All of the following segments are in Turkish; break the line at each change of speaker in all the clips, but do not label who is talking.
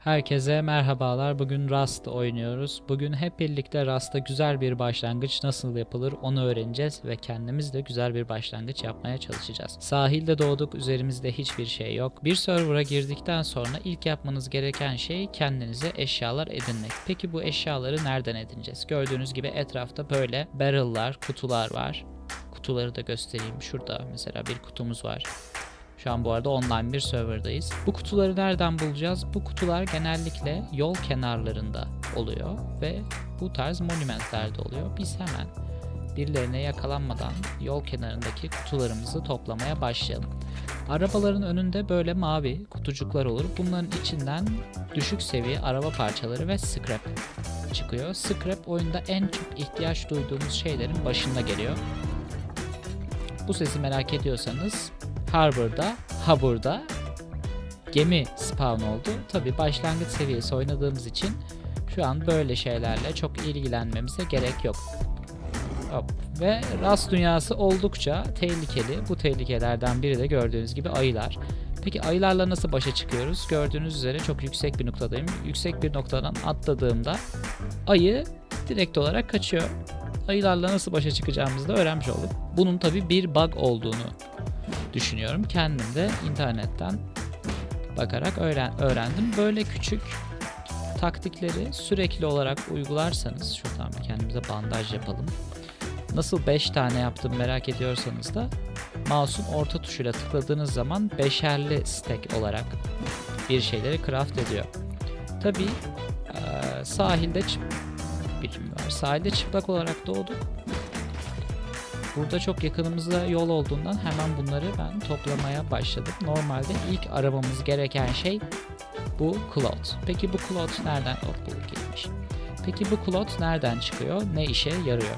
Herkese merhabalar. Bugün Rust oynuyoruz. Bugün hep birlikte Rust'ta güzel bir başlangıç nasıl yapılır onu öğreneceğiz ve kendimiz de güzel bir başlangıç yapmaya çalışacağız. Sahilde doğduk, üzerimizde hiçbir şey yok. Bir server'a girdikten sonra ilk yapmanız gereken şey kendinize eşyalar edinmek. Peki bu eşyaları nereden edineceğiz? Gördüğünüz gibi etrafta böyle barrel'lar, kutular var. Kutuları da göstereyim. Şurada mesela bir kutumuz var. Şu an bu arada online bir serverdayız. Bu kutuları nereden bulacağız? Bu kutular genellikle yol kenarlarında oluyor ve bu tarz monumentlerde oluyor. Biz hemen birilerine yakalanmadan yol kenarındaki kutularımızı toplamaya başlayalım. Arabaların önünde böyle mavi kutucuklar olur. Bunların içinden düşük seviye araba parçaları ve scrap çıkıyor. Scrap oyunda en çok ihtiyaç duyduğumuz şeylerin başında geliyor. Bu sesi merak ediyorsanız Harbor'da, Habur'da gemi spawn oldu. Tabi başlangıç seviyesi oynadığımız için şu an böyle şeylerle çok ilgilenmemize gerek yok. Hop. Ve rast dünyası oldukça tehlikeli. Bu tehlikelerden biri de gördüğünüz gibi ayılar. Peki ayılarla nasıl başa çıkıyoruz? Gördüğünüz üzere çok yüksek bir noktadayım. Yüksek bir noktadan atladığımda ayı direkt olarak kaçıyor. Ayılarla nasıl başa çıkacağımızı da öğrenmiş olduk. Bunun tabi bir bug olduğunu düşünüyorum. Kendim de internetten bakarak öğren öğrendim. Böyle küçük taktikleri sürekli olarak uygularsanız şuradan bir kendimize bandaj yapalım. Nasıl 5 tane yaptım merak ediyorsanız da mouse'un orta tuşuyla tıkladığınız zaman beşerli stack olarak bir şeyleri craft ediyor. Tabi sahilde çı- birim var. Sahilde çıplak olarak doğduk. Burada çok yakınımızda yol olduğundan hemen bunları ben toplamaya başladım. Normalde ilk aramamız gereken şey bu cloth. Peki bu cloth nereden? Oh bu gitmiş. Peki bu cloth nereden çıkıyor? Ne işe yarıyor?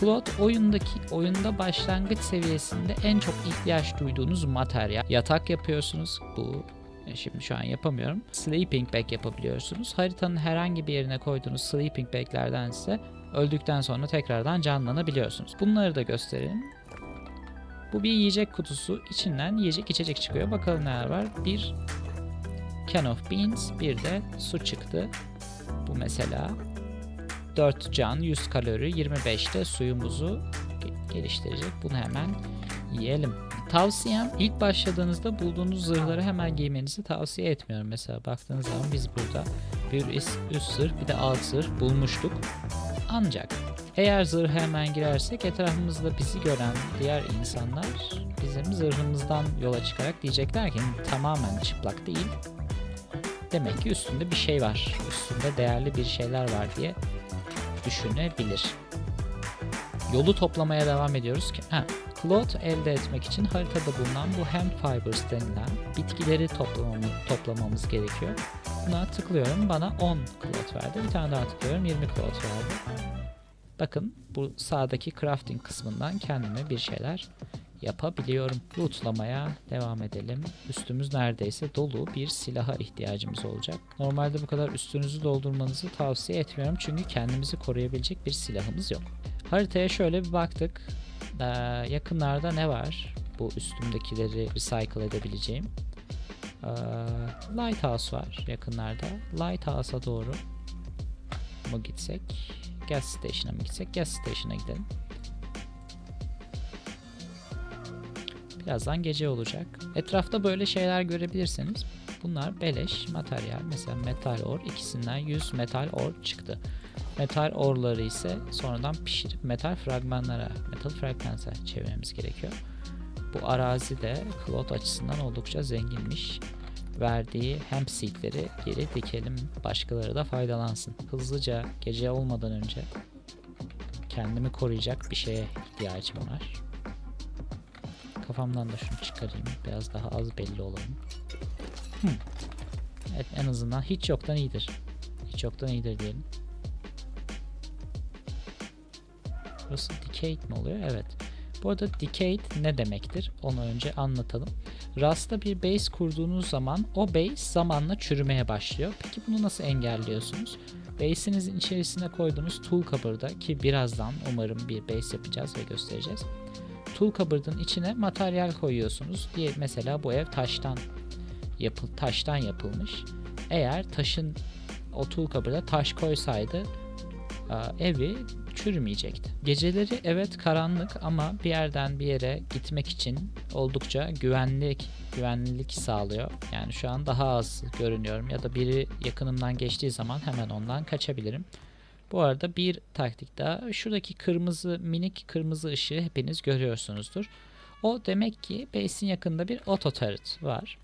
Cloth oyundaki oyunda başlangıç seviyesinde en çok ihtiyaç duyduğunuz materyal. Yatak yapıyorsunuz. Bu e, Şimdi şu an yapamıyorum. Sleeping bag yapabiliyorsunuz. Haritanın herhangi bir yerine koyduğunuz sleeping baglerden ise öldükten sonra tekrardan canlanabiliyorsunuz. Bunları da gösterelim. Bu bir yiyecek kutusu. İçinden yiyecek içecek çıkıyor. Bakalım neler var. Bir can of beans, bir de su çıktı. Bu mesela 4 can, 100 kalori, 25 de suyumuzu ge- geliştirecek. Bunu hemen yiyelim. Tavsiyem ilk başladığınızda bulduğunuz zırhları hemen giymenizi tavsiye etmiyorum. Mesela baktığınız zaman biz burada bir üst zırh bir de alt zırh bulmuştuk. Ancak eğer zırha hemen girersek etrafımızda bizi gören diğer insanlar bizim zırhımızdan yola çıkarak diyecekler ki tamamen çıplak değil. Demek ki üstünde bir şey var. Üstünde değerli bir şeyler var diye düşünebilir. Yolu toplamaya devam ediyoruz ki. Ha, cloth elde etmek için haritada bulunan bu hemp fibers denilen bitkileri toplamamız, toplamamız gerekiyor. Buna tıklıyorum. Bana 10 cloth verdi. Bir tane daha tıklıyorum. 20 cloth verdi. Bakın bu sağdaki crafting kısmından kendime bir şeyler yapabiliyorum. Lootlamaya devam edelim. Üstümüz neredeyse dolu bir silaha ihtiyacımız olacak. Normalde bu kadar üstünüzü doldurmanızı tavsiye etmiyorum çünkü kendimizi koruyabilecek bir silahımız yok. Haritaya şöyle bir baktık. Ee, yakınlarda ne var? Bu üstümdekileri recycle edebileceğim. Ee, Lighthouse var yakınlarda. Lighthouse'a doğru mu gitsek? Gas station'a mı gitsek? Gas station'a gidelim. Birazdan gece olacak. Etrafta böyle şeyler görebilirsiniz. Bunlar beleş materyal. Mesela metal or ikisinden 100 metal or çıktı. Metal orları ise sonradan pişirip metal fragmanlara, metal fragmansa çevirmemiz gerekiyor. Bu arazi de cloth açısından oldukça zenginmiş. Verdiği hemp seedleri geri dikelim. Başkaları da faydalansın. Hızlıca gece olmadan önce kendimi koruyacak bir şeye ihtiyacım var. Kafamdan da şunu çıkarayım. Biraz daha az belli olalım. Hmm. Evet en azından hiç yoktan iyidir. Hiç yoktan iyidir diyelim. Burası decayed mi oluyor? Evet. Bu arada decayed ne demektir? Onu önce anlatalım. Rust'ta bir base kurduğunuz zaman o base zamanla çürümeye başlıyor. Peki bunu nasıl engelliyorsunuz? Base'inizin içerisine koyduğunuz tool cupboard'a ki birazdan umarım bir base yapacağız ve göstereceğiz. Tool cupboard'ın içine materyal koyuyorsunuz. Diye mesela bu ev taştan yapıl taştan yapılmış. Eğer taşın o toolcup'da taş koysaydı evi çürümeyecekti. Geceleri evet karanlık ama bir yerden bir yere gitmek için oldukça güvenlik güvenlik sağlıyor. Yani şu an daha az görünüyorum ya da biri yakınımdan geçtiği zaman hemen ondan kaçabilirim. Bu arada bir taktik daha. Şuradaki kırmızı minik kırmızı ışığı hepiniz görüyorsunuzdur. O demek ki base'in yakında bir auto turret var.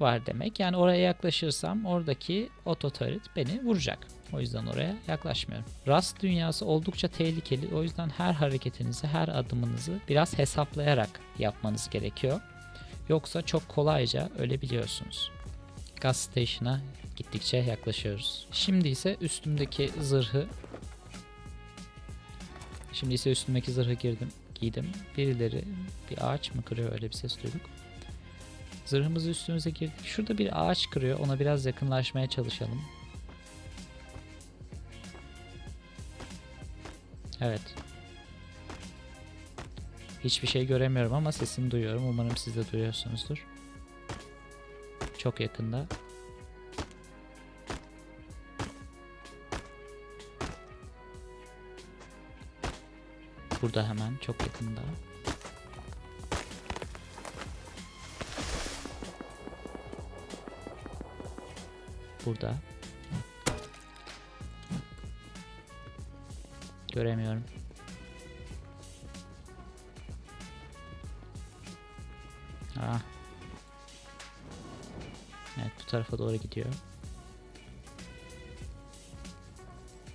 Var demek. Yani oraya yaklaşırsam oradaki auto turret beni vuracak. O yüzden oraya yaklaşmıyorum. Rust dünyası oldukça tehlikeli. O yüzden her hareketinizi, her adımınızı biraz hesaplayarak yapmanız gerekiyor. Yoksa çok kolayca ölebiliyorsunuz. Gas station'a gittikçe yaklaşıyoruz. Şimdi ise üstümdeki zırhı Şimdi ise üstümdeki zırhı girdim, giydim. Birileri bir ağaç mı kırıyor öyle bir ses duyduk. Zırhımızı üstümüze girdik. Şurada bir ağaç kırıyor. Ona biraz yakınlaşmaya çalışalım. Evet. Hiçbir şey göremiyorum ama sesini duyuyorum. Umarım siz de duyuyorsunuzdur. Çok yakında. Burada hemen çok yakında. Burada. Göremiyorum. Ah. Evet bu tarafa doğru gidiyor.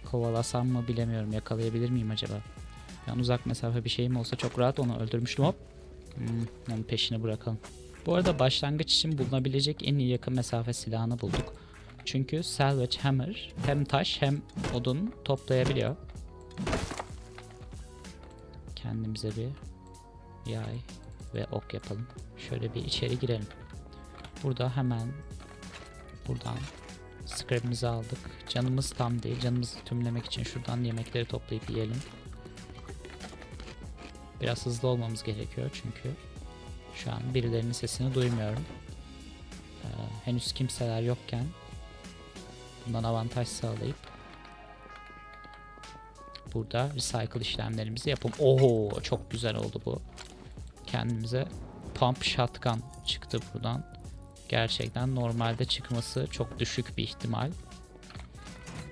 Kovalasam mı bilemiyorum. Yakalayabilir miyim acaba? Yani uzak mesafe bir şeyim olsa çok rahat onu öldürmüştüm hop. Hmm, onun peşini bırakalım. Bu arada başlangıç için bulunabilecek en iyi yakın mesafe silahını bulduk. Çünkü Salvage Hammer hem taş hem odun toplayabiliyor. Kendimize bir yay ve ok yapalım. Şöyle bir içeri girelim. Burada hemen buradan scrap'imizi aldık. Canımız tam değil. Canımızı tümlemek için şuradan yemekleri toplayıp yiyelim. Biraz hızlı olmamız gerekiyor çünkü şu an birilerinin sesini duymuyorum. Ee, henüz kimseler yokken bundan avantaj sağlayıp burada recycle işlemlerimizi yapalım. Oho çok güzel oldu bu. Kendimize pump shotgun çıktı buradan. Gerçekten normalde çıkması çok düşük bir ihtimal.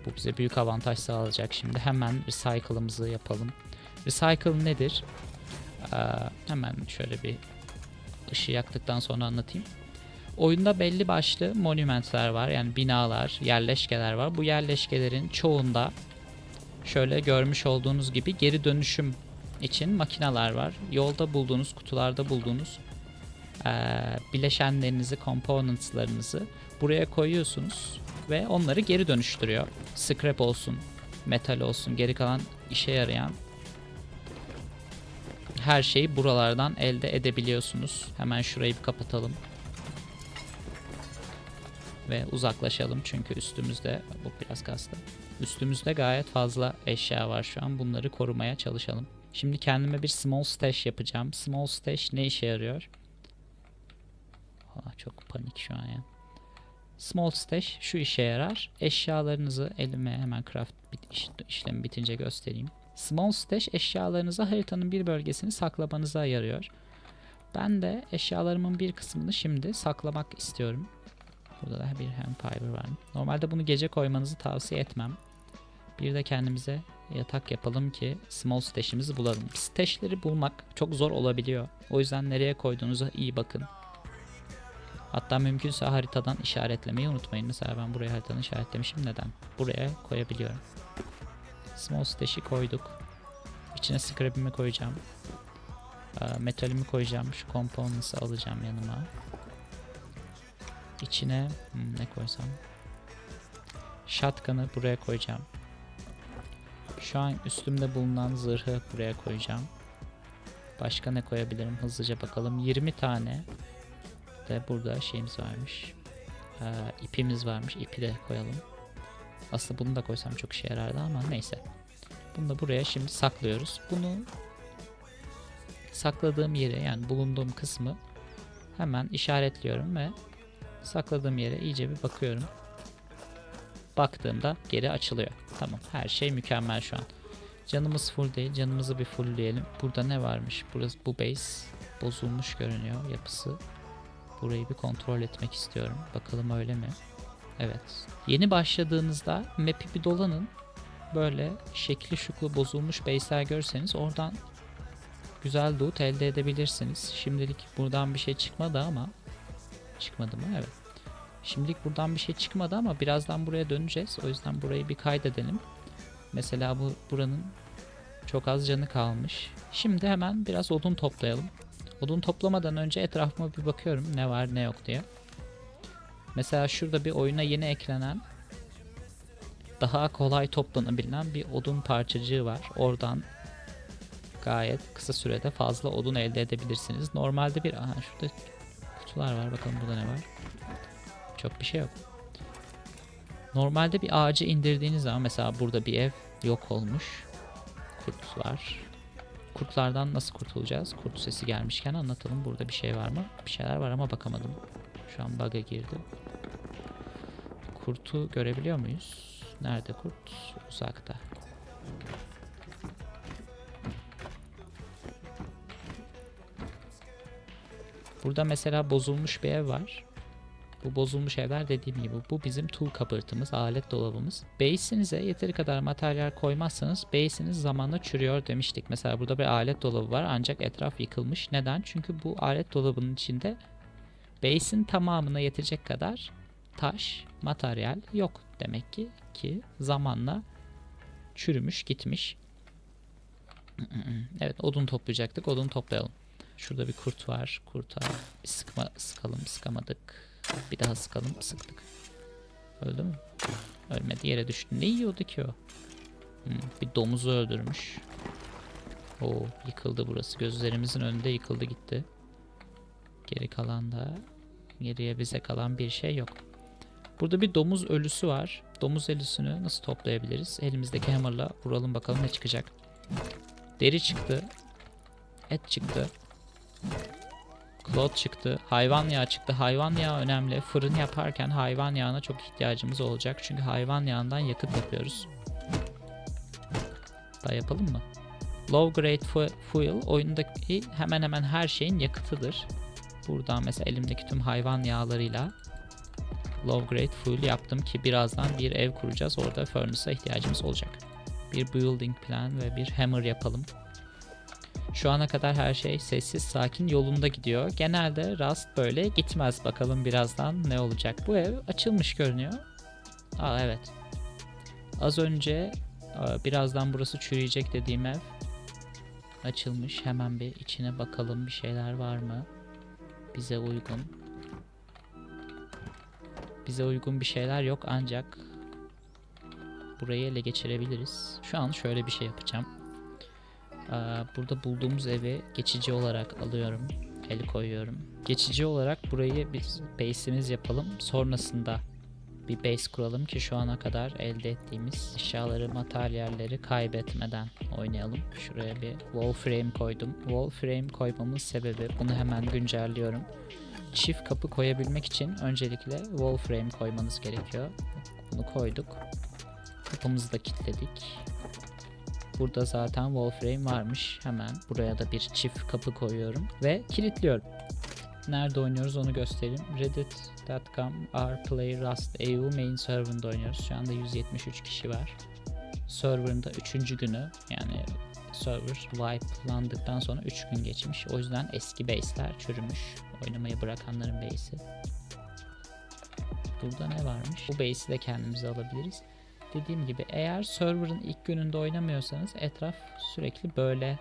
Bu bize büyük avantaj sağlayacak şimdi. Hemen recycle'ımızı yapalım. Recycle nedir? Ee, hemen şöyle bir ışığı yaktıktan sonra anlatayım. Oyunda belli başlı monumentler var. Yani binalar, yerleşkeler var. Bu yerleşkelerin çoğunda şöyle görmüş olduğunuz gibi geri dönüşüm için makineler var. Yolda bulduğunuz, kutularda bulduğunuz ee, bileşenlerinizi, componentslarınızı buraya koyuyorsunuz ve onları geri dönüştürüyor. Scrap olsun, metal olsun, geri kalan işe yarayan her şeyi buralardan elde edebiliyorsunuz. Hemen şurayı bir kapatalım. Ve uzaklaşalım çünkü üstümüzde bu biraz kastı. Üstümüzde gayet fazla eşya var şu an. Bunları korumaya çalışalım. Şimdi kendime bir small stash yapacağım. Small stash ne işe yarıyor? Aa, çok panik şu an ya. Small stash şu işe yarar. Eşyalarınızı elime hemen craft bit işlemi bitince göstereyim. Small stash eşyalarınızı haritanın bir bölgesini saklamanıza yarıyor. Ben de eşyalarımın bir kısmını şimdi saklamak istiyorum. Burada da bir Empire var. Normalde bunu gece koymanızı tavsiye etmem. Bir de kendimize yatak yapalım ki small stash'imizi bulalım. Stash'leri bulmak çok zor olabiliyor. O yüzden nereye koyduğunuza iyi bakın. Hatta mümkünse haritadan işaretlemeyi unutmayın. Mesela ben buraya haritadan işaretlemişim. Neden? Buraya koyabiliyorum. Small stash'i koyduk. İçine scrap'imi koyacağım. Metalimi koyacağım. Şu components'ı alacağım yanıma. İçine hmm, ne koysam? Shotgun'ı buraya koyacağım. Şu an üstümde bulunan zırhı buraya koyacağım. Başka ne koyabilirim? Hızlıca bakalım. 20 tane de burada şeyimiz varmış. Ee, ipimiz varmış. İpi de koyalım. Aslında bunu da koysam çok işe yarardı ama neyse. Bunu da buraya şimdi saklıyoruz. Bunu sakladığım yere yani bulunduğum kısmı hemen işaretliyorum ve sakladığım yere iyice bir bakıyorum. Baktığımda geri açılıyor. Tamam her şey mükemmel şu an. Canımız full değil. Canımızı bir fullleyelim. Burada ne varmış? Burası bu base bozulmuş görünüyor yapısı. Burayı bir kontrol etmek istiyorum. Bakalım öyle mi? Evet. Yeni başladığınızda map'i bir dolanın. Böyle şekli şuklu bozulmuş base'ler görseniz oradan güzel loot elde edebilirsiniz. Şimdilik buradan bir şey çıkmadı ama çıkmadı mı? Evet. Şimdilik buradan bir şey çıkmadı ama birazdan buraya döneceğiz. O yüzden burayı bir kaydedelim. Mesela bu buranın çok az canı kalmış. Şimdi hemen biraz odun toplayalım. Odun toplamadan önce etrafıma bir bakıyorum ne var ne yok diye. Mesela şurada bir oyuna yeni eklenen daha kolay toplanabilen bir odun parçacığı var. Oradan gayet kısa sürede fazla odun elde edebilirsiniz. Normalde bir aha şurada kutular var. Bakalım burada ne var. Çok bir şey yok. Normalde bir ağacı indirdiğiniz zaman mesela burada bir ev yok olmuş. Kurt var. Kurtlardan nasıl kurtulacağız? Kurt sesi gelmişken anlatalım. Burada bir şey var mı? Bir şeyler var ama bakamadım. Şu an bug'a girdi. Kurtu görebiliyor muyuz? Nerede kurt? Uzakta. Burada mesela bozulmuş bir ev var. Bu bozulmuş evler dediğim gibi bu bizim tool cupboard'ımız, alet dolabımız. Base'inize yeteri kadar materyal koymazsanız base'iniz zamanla çürüyor demiştik. Mesela burada bir alet dolabı var ancak etraf yıkılmış. Neden? Çünkü bu alet dolabının içinde base'in tamamına yetecek kadar taş, materyal yok demek ki ki zamanla çürümüş gitmiş. evet odun toplayacaktık. Odun toplayalım. Şurada bir kurt var. Kurta sıkma, sıkalım sıkamadık. Bir daha sıkalım sıktık. Öldü mü? Ölmedi yere düştü. Ne yiyordu ki o? Hmm, bir domuzu öldürmüş. Oo yıkıldı burası. Gözlerimizin önünde yıkıldı gitti. Geri kalan da geriye bize kalan bir şey yok. Burada bir domuz ölüsü var. Domuz ölüsünü nasıl toplayabiliriz? Elimizdeki hammer'la vuralım bakalım ne çıkacak. Deri çıktı. Et çıktı. Klot çıktı. Hayvan yağı çıktı. Hayvan yağı önemli. Fırın yaparken hayvan yağına çok ihtiyacımız olacak. Çünkü hayvan yağından yakıt yapıyoruz. Daha yapalım mı? Low grade fu- fuel oyundaki hemen hemen her şeyin yakıtıdır. Buradan mesela elimdeki tüm hayvan yağlarıyla low grade fuel yaptım ki birazdan bir ev kuracağız. Orada furnace'a ihtiyacımız olacak. Bir building plan ve bir hammer yapalım. Şu ana kadar her şey sessiz sakin yolunda gidiyor. Genelde Rust böyle gitmez. Bakalım birazdan ne olacak. Bu ev açılmış görünüyor. Aa evet. Az önce aa, birazdan burası çürüyecek dediğim ev açılmış. Hemen bir içine bakalım bir şeyler var mı? Bize uygun. Bize uygun bir şeyler yok ancak burayı ele geçirebiliriz. Şu an şöyle bir şey yapacağım. Ee, Burada bulduğumuz evi geçici olarak alıyorum. El koyuyorum. Geçici olarak burayı biz base'imiz yapalım. Sonrasında bir base kuralım ki şu ana kadar elde ettiğimiz eşyaları, materyalleri kaybetmeden oynayalım. Şuraya bir wall frame koydum. Wall frame koymamın sebebi bunu hemen güncelliyorum. Çift kapı koyabilmek için öncelikle wall frame koymanız gerekiyor. Bunu koyduk. Kapımızı da kilitledik. Burada zaten wall frame varmış. Hemen buraya da bir çift kapı koyuyorum ve kilitliyorum. Nerede oynuyoruz onu göstereyim. Reddit.com rplay rust main server'ında oynuyoruz. Şu anda 173 kişi var. Server'ın da 3. günü yani server wipelandıktan sonra 3 gün geçmiş. O yüzden eski base'ler çürümüş. Oynamayı bırakanların base'i. Burada ne varmış? Bu base'i de kendimize alabiliriz. Dediğim gibi eğer server'ın ilk gününde oynamıyorsanız etraf sürekli böyle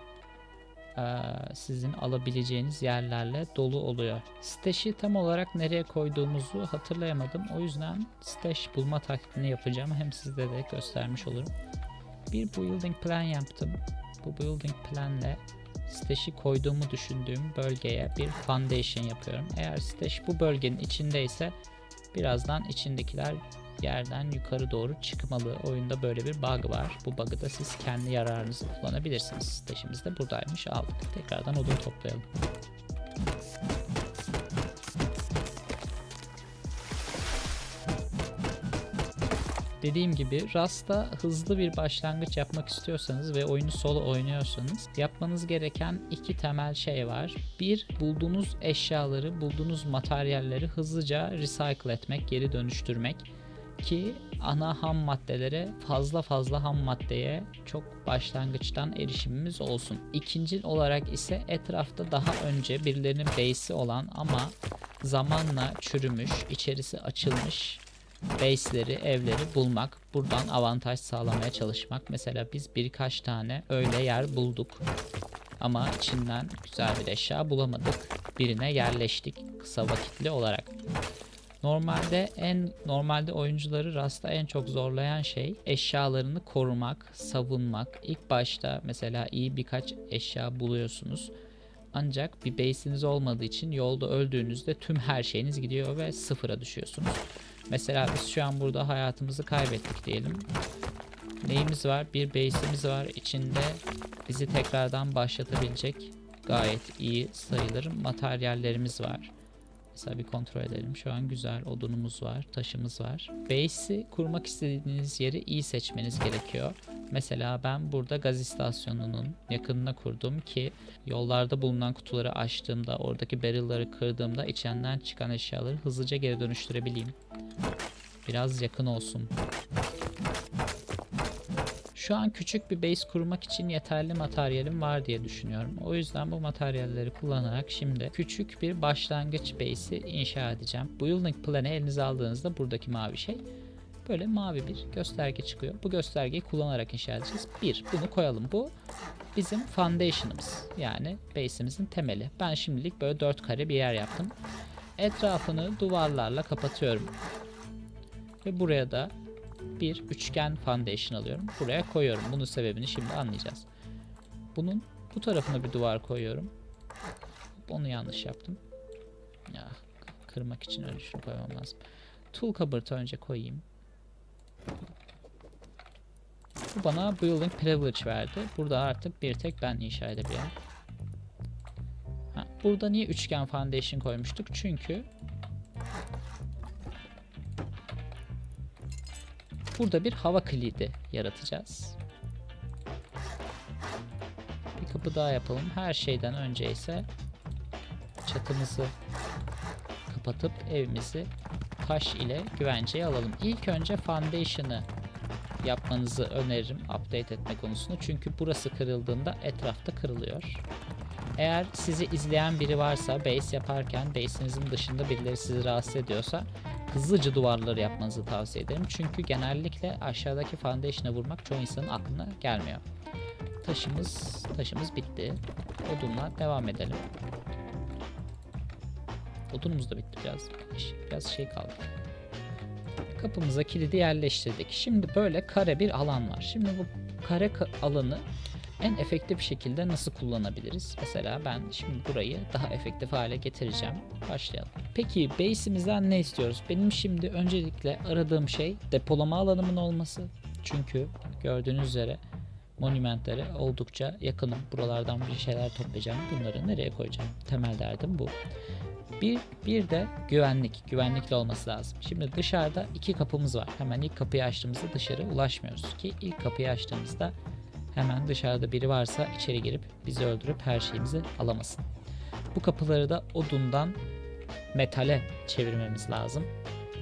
eee, sizin alabileceğiniz yerlerle dolu oluyor. Stash'i tam olarak nereye koyduğumuzu hatırlayamadım. O yüzden stash bulma taktiğini yapacağım. Hem sizde de göstermiş olurum. Bir building plan yaptım. Bu building planle stash'i koyduğumu düşündüğüm bölgeye bir foundation yapıyorum. Eğer stash bu bölgenin içindeyse birazdan içindekiler yerden yukarı doğru çıkmalı. Oyunda böyle bir bug var. Bu bug'ı da siz kendi yararınızı kullanabilirsiniz. Steşimiz de buradaymış. Aldık. Tekrardan odun toplayalım. Dediğim gibi Rasta hızlı bir başlangıç yapmak istiyorsanız ve oyunu solo oynuyorsanız yapmanız gereken iki temel şey var. Bir, bulduğunuz eşyaları, bulduğunuz materyalleri hızlıca recycle etmek, geri dönüştürmek ki ana ham maddelere fazla fazla ham maddeye çok başlangıçtan erişimimiz olsun. İkinci olarak ise etrafta daha önce birilerinin base'i olan ama zamanla çürümüş, içerisi açılmış base'leri, evleri bulmak, buradan avantaj sağlamaya çalışmak. Mesela biz birkaç tane öyle yer bulduk. Ama içinden güzel bir eşya bulamadık. Birine yerleştik kısa vakitli olarak. Normalde en normalde oyuncuları Rust'ta en çok zorlayan şey eşyalarını korumak, savunmak. İlk başta mesela iyi birkaç eşya buluyorsunuz. Ancak bir base'iniz olmadığı için yolda öldüğünüzde tüm her şeyiniz gidiyor ve sıfıra düşüyorsunuz. Mesela biz şu an burada hayatımızı kaybettik diyelim. Neyimiz var? Bir base'imiz var. İçinde bizi tekrardan başlatabilecek gayet iyi sayılır materyallerimiz var. Mesela bir kontrol edelim. Şu an güzel odunumuz var, taşımız var. Base'i kurmak istediğiniz yeri iyi seçmeniz gerekiyor. Mesela ben burada gaz istasyonunun yakınına kurdum ki yollarda bulunan kutuları açtığımda, oradaki barrel'ları kırdığımda içinden çıkan eşyaları hızlıca geri dönüştürebileyim. Biraz yakın olsun. Şu an küçük bir base kurmak için yeterli materyalim var diye düşünüyorum. O yüzden bu materyalleri kullanarak şimdi küçük bir başlangıç base'i inşa edeceğim. Bu Building Plan'ı elinize aldığınızda buradaki mavi şey böyle mavi bir gösterge çıkıyor. Bu göstergeyi kullanarak inşa edeceğiz. Bir, bunu koyalım. Bu bizim foundation'ımız. Yani base'imizin temeli. Ben şimdilik böyle dört kare bir yer yaptım. Etrafını duvarlarla kapatıyorum. Ve buraya da bir üçgen foundation alıyorum. Buraya koyuyorum. Bunun sebebini şimdi anlayacağız. Bunun bu tarafına bir duvar koyuyorum. Onu yanlış yaptım. Ya kırmak için öyle şunu koymam lazım. Tool cupboard'ı önce koyayım. Bu bana building privilege verdi. Burada artık bir tek ben inşa edebiliyorum. Ha, burada niye üçgen foundation koymuştuk? Çünkü Burada bir hava kilidi yaratacağız. Bir kapı daha yapalım. Her şeyden önce ise çatımızı kapatıp evimizi taş ile güvenceye alalım. İlk önce foundation'ı yapmanızı öneririm update etme konusunda. Çünkü burası kırıldığında etrafta kırılıyor. Eğer sizi izleyen biri varsa base yaparken base'inizin dışında birileri sizi rahatsız ediyorsa hızlıca duvarları yapmanızı tavsiye ederim. Çünkü genellikle aşağıdaki foundation'a vurmak çoğu insanın aklına gelmiyor. Taşımız taşımız bitti. Odunla devam edelim. Odunumuz da bitti biraz. Biraz şey kaldı. Kapımıza kilidi yerleştirdik. Şimdi böyle kare bir alan var. Şimdi bu kare alanı en efektif şekilde nasıl kullanabiliriz? Mesela ben şimdi burayı daha efektif hale getireceğim. Başlayalım. Peki base'imizden ne istiyoruz? Benim şimdi öncelikle aradığım şey depolama alanımın olması. Çünkü gördüğünüz üzere monumentlere oldukça yakınım. Buralardan bir şeyler toplayacağım. Bunları nereye koyacağım? Temel derdim bu. Bir, bir de güvenlik. Güvenlikli olması lazım. Şimdi dışarıda iki kapımız var. Hemen ilk kapıyı açtığımızda dışarı ulaşmıyoruz ki ilk kapıyı açtığımızda hemen dışarıda biri varsa içeri girip bizi öldürüp her şeyimizi alamasın. Bu kapıları da odundan metale çevirmemiz lazım.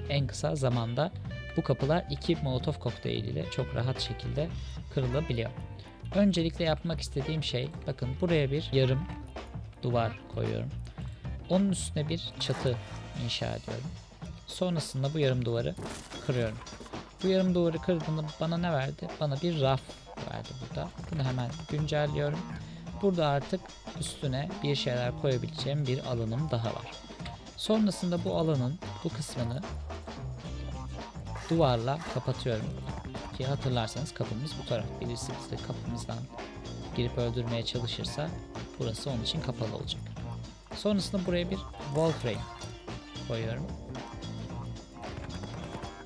En kısa zamanda bu kapılar iki molotof kokteyl ile çok rahat şekilde kırılabiliyor. Öncelikle yapmak istediğim şey bakın buraya bir yarım duvar koyuyorum. Onun üstüne bir çatı inşa ediyorum. Sonrasında bu yarım duvarı kırıyorum. Bu yarım duvarı kırdığında bana ne verdi? Bana bir raf verdi burada. Bunu hemen güncelliyorum. Burada artık üstüne bir şeyler koyabileceğim bir alanım daha var. Sonrasında bu alanın bu kısmını duvarla kapatıyorum. Ki hatırlarsanız kapımız bu taraf. Birisi bizi kapımızdan girip öldürmeye çalışırsa burası onun için kapalı olacak. Sonrasında buraya bir wall frame koyuyorum.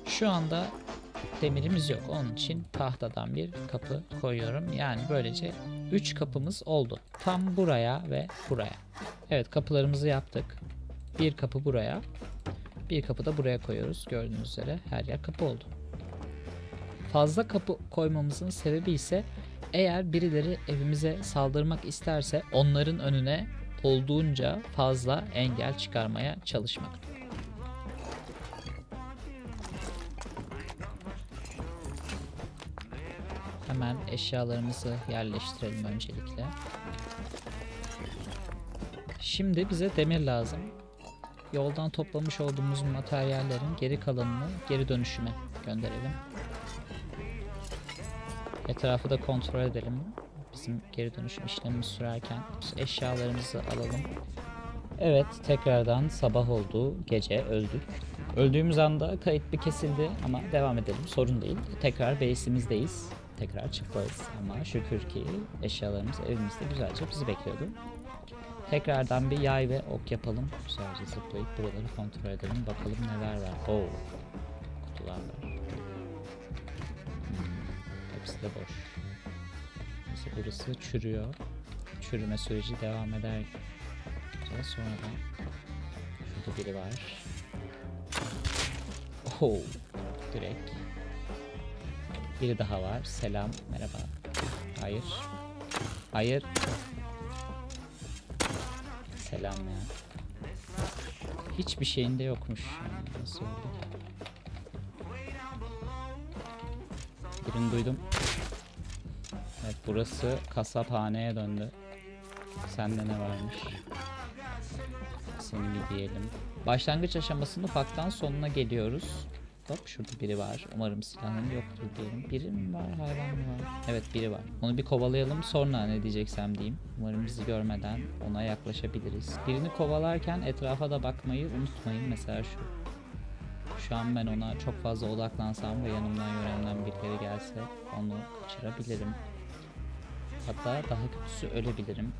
Şu anda demirimiz yok. Onun için tahtadan bir kapı koyuyorum. Yani böylece 3 kapımız oldu. Tam buraya ve buraya. Evet kapılarımızı yaptık. Bir kapı buraya. Bir kapı da buraya koyuyoruz. Gördüğünüz üzere her yer kapı oldu. Fazla kapı koymamızın sebebi ise eğer birileri evimize saldırmak isterse onların önüne olduğunca fazla engel çıkarmaya çalışmak. Hemen eşyalarımızı yerleştirelim öncelikle. Şimdi bize demir lazım. Yoldan toplamış olduğumuz materyallerin geri kalanını geri dönüşüme gönderelim. Etrafı da kontrol edelim. Bizim geri dönüşüm işlemimiz sürerken eşyalarımızı alalım. Evet, tekrardan sabah oldu. Gece öldük. Öldüğümüz anda kayıt bir kesildi ama devam edelim. Sorun değil. Tekrar base'imizdeyiz. Tekrar çıkmalıyız ama şükür ki eşyalarımız evimizde güzelce bizi bekliyordu. Tekrardan bir yay ve ok yapalım. Güzelce zıplayıp buraları kontrol edelim. Bakalım neler var. Oo. Kutular var. Hmm, hepsi de boş. Mesela burası çürüyor. Çürüme süreci devam eder. Güzel. Sonradan şurada biri var. Oo. Direkt. Biri daha var. Selam. Merhaba. Hayır. Hayır. Selam ya. Hiçbir şeyinde yokmuş. Yani Nasıl oldu? Birini duydum. Evet burası kasaphaneye döndü. Sende ne varmış? Seni bir diyelim. Başlangıç aşamasının ufaktan sonuna geliyoruz. Hop şurada biri var. Umarım silahın yoktur diyelim. Biri mi var hayvan mı var? Evet biri var. Onu bir kovalayalım sonra ne diyeceksem diyeyim. Umarım bizi görmeden ona yaklaşabiliriz. Birini kovalarken etrafa da bakmayı unutmayın. Mesela şu. Şu an ben ona çok fazla odaklansam ve yanımdan yöremden birileri gelse onu kaçırabilirim. Hatta daha kötüsü ölebilirim.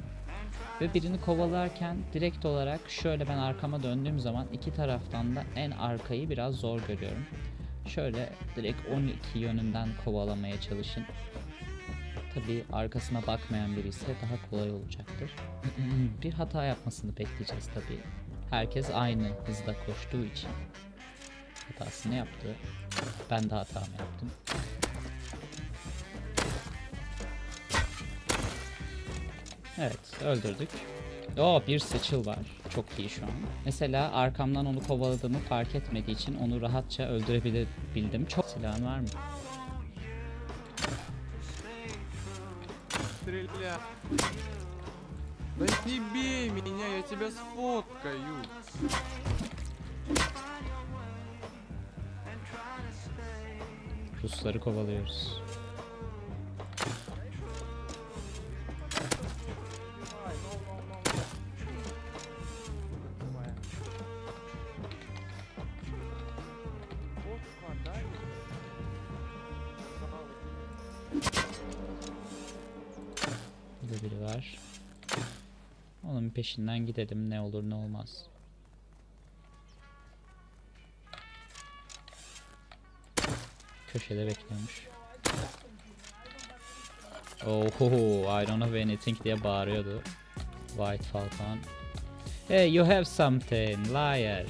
Ve birini kovalarken direkt olarak şöyle ben arkama döndüğüm zaman iki taraftan da en arkayı biraz zor görüyorum. Şöyle direkt 12 yönünden kovalamaya çalışın. Tabi arkasına bakmayan biri ise daha kolay olacaktır. bir hata yapmasını bekleyeceğiz tabi. Herkes aynı hızda koştuğu için. Hatasını yaptı. Ben de hatamı yaptım. Evet öldürdük. Oo bir seçil var. Çok iyi şu an. Mesela arkamdan onu kovaladığımı fark etmediği için onu rahatça öldürebildim. Çok silahın var mı?
Стреляй. Да не бей меня, я тебя сфоткаю.
Rusları kovalıyoruz. Peşinden gidelim ne olur ne olmaz. Köşede bekliyormuş. Oh, I don't have anything diye bağırıyordu. White Falcon. Hey, you have something, liar.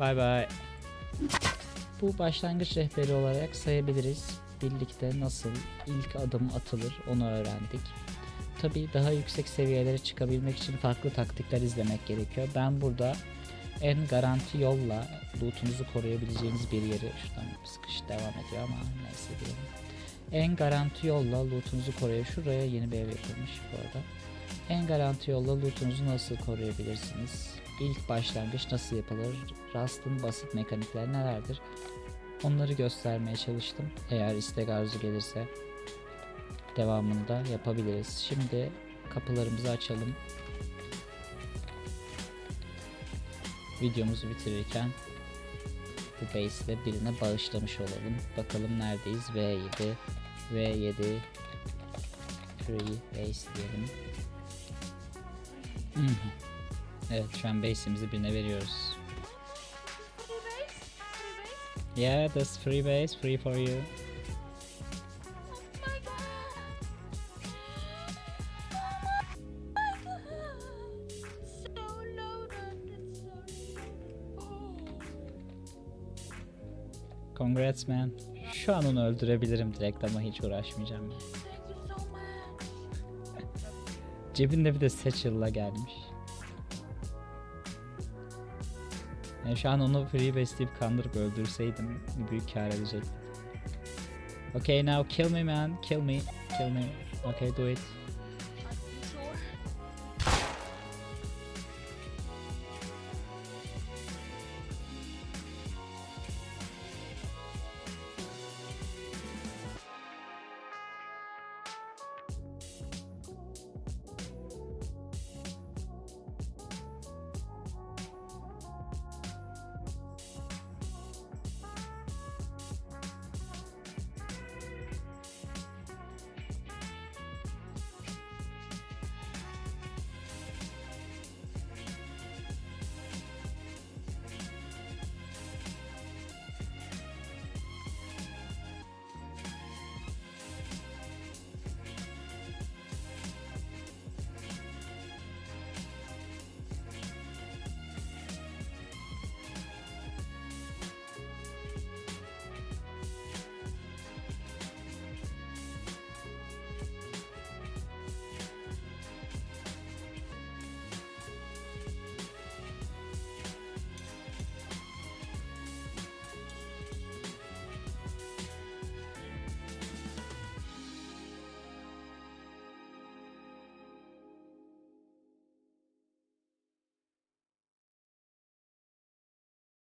Bye bye. Bu başlangıç rehberi olarak sayabiliriz. Birlikte nasıl ilk adım atılır onu öğrendik. Tabii daha yüksek seviyelere çıkabilmek için farklı taktikler izlemek gerekiyor. Ben burada en garanti yolla lootunuzu koruyabileceğiniz bir yeri şuradan sıkış devam ediyor ama neyse diyelim. En garanti yolla lootunuzu koruyor. Şuraya yeni bir ev yapılmış bu arada. En garanti yolla lootunuzu nasıl koruyabilirsiniz? İlk başlangıç nasıl yapılır? Rust'ın basit mekanikleri nelerdir? Onları göstermeye çalıştım. Eğer istek arzu gelirse devamında yapabiliriz. Şimdi kapılarımızı açalım. Videomuzu bitirirken bu base ile birine bağışlamış olalım. Bakalım neredeyiz? V7 V7 Free base diyelim. Evet şu an base'imizi birine veriyoruz. Yeah, this free base, free for you. Congrats man. Şu an onu öldürebilirim direkt ama hiç uğraşmayacağım. Cebinde bir de Satchel'la gelmiş. Yani şu an onu free besleyip kandırıp öldürseydim büyük kar edecektim. Okay now kill me man, kill me, kill me. Okay do it.